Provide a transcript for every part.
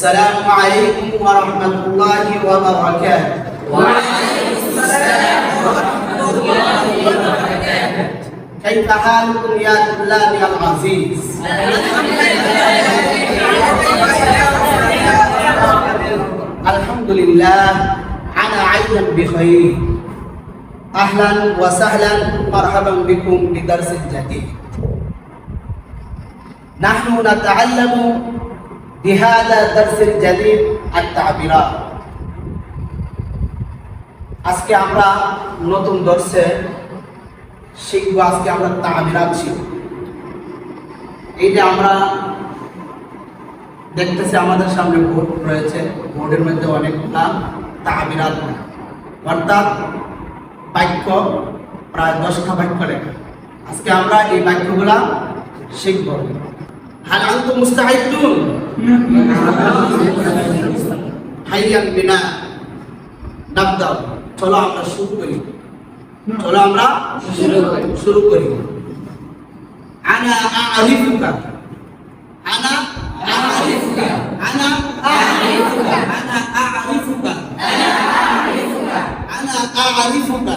السلام عليكم ورحمة الله وبركاته. وعليكم السلام ورحمة الله وبركاته كيف حالكم يا طلاب العزيز؟ الحمد لله أنا أيضا بخير. أهلا وسهلا مرحبا بكم بدرس جديد. نحن نتعلم بهذا الدرس الجديد التعبيرات আজকে আমরা নতুন দর্শে শিখবো আজকে আমরা তামিরাত শিখব এই যে আমরা দেখতেছি আমাদের সামনে বোর্ড রয়েছে বোর্ডের মধ্যে অনেকগুলা তামিরাত অর্থাৎ বাক্য প্রায় দশটা বাক্য লেখা আজকে আমরা এই বাক্যগুলা শিখব হাল আনতুম মুস্তাহিদুন হাইয়ান বিনা নাবদাও চলো আমরা শুরু করি চলো আমরা শুরু করি আনা আরিফুকা আনা أعرفك আনা أعرفك আনা আরিফুকা أنا আনা أعرفك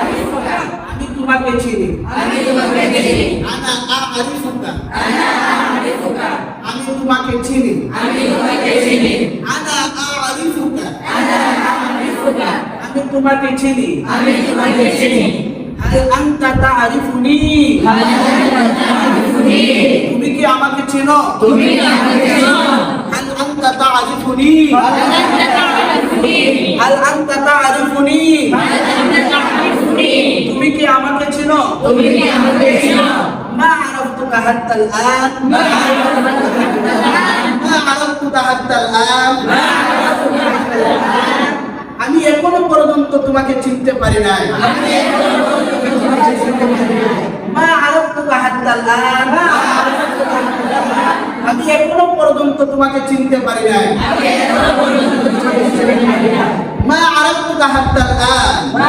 আরিফুকা আমি তোমাকে চিনি আমি তোমাকে চিনি আনা আরিফুকা أنا أعرفك আমি তোমাকে চিনি আমি তোমাকে চিনি আনা আরিফুকা أنا أعرفك আমি তোমাকে চিনি আমি তোমাকে চিনি হাল আনতা তারিফুনি هل أنت تعرفني তুমি কি আমাকে চেনো তুমি কি আমাকে চেনো হাল আনতা তারিফুনি هل أنت تعرفني হাল আনতা তারিফুনি هل أنت تعرفني তুমি কি আমাকে চেনো তুমি কি আমাকে চেনো ما عرفتك حتى الآن ما عرفتك حتى الآن ما عرفتك حتى الآن ما عرفتك حتى الآن আমি এখনো পর্যন্ত তোমাকে চিনতে পারি নাই আমি এখনো পর্যন্ত তোমাকে চিনতে পারি নাই। মা আরফতুকা হাত্তা আল-আন মা আরফতুকা হাত্তা আল-আন। আমি এখনো পর্যন্ত তোমাকে চিনতে পারি নাই আমি এখনো পর্যন্ত তোমাকে চিনতে পারি নাই। মা আরফতুকা হাত্তা আল-আন মা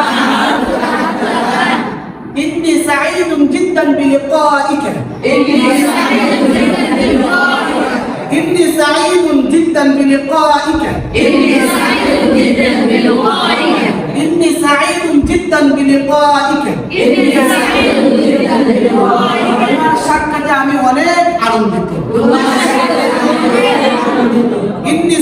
إني سعيد جدا بلقائك. إني سعيد جدا بلقائك إني سعيد جدا بلقائك. إني سعيد جدا بلقائك إني سعيد جدا بلقائك. তোমার সাক্ষাতে আমি অনেক আনন্দিত তোমার সাথে আমি অনেক আনন্দিত। إني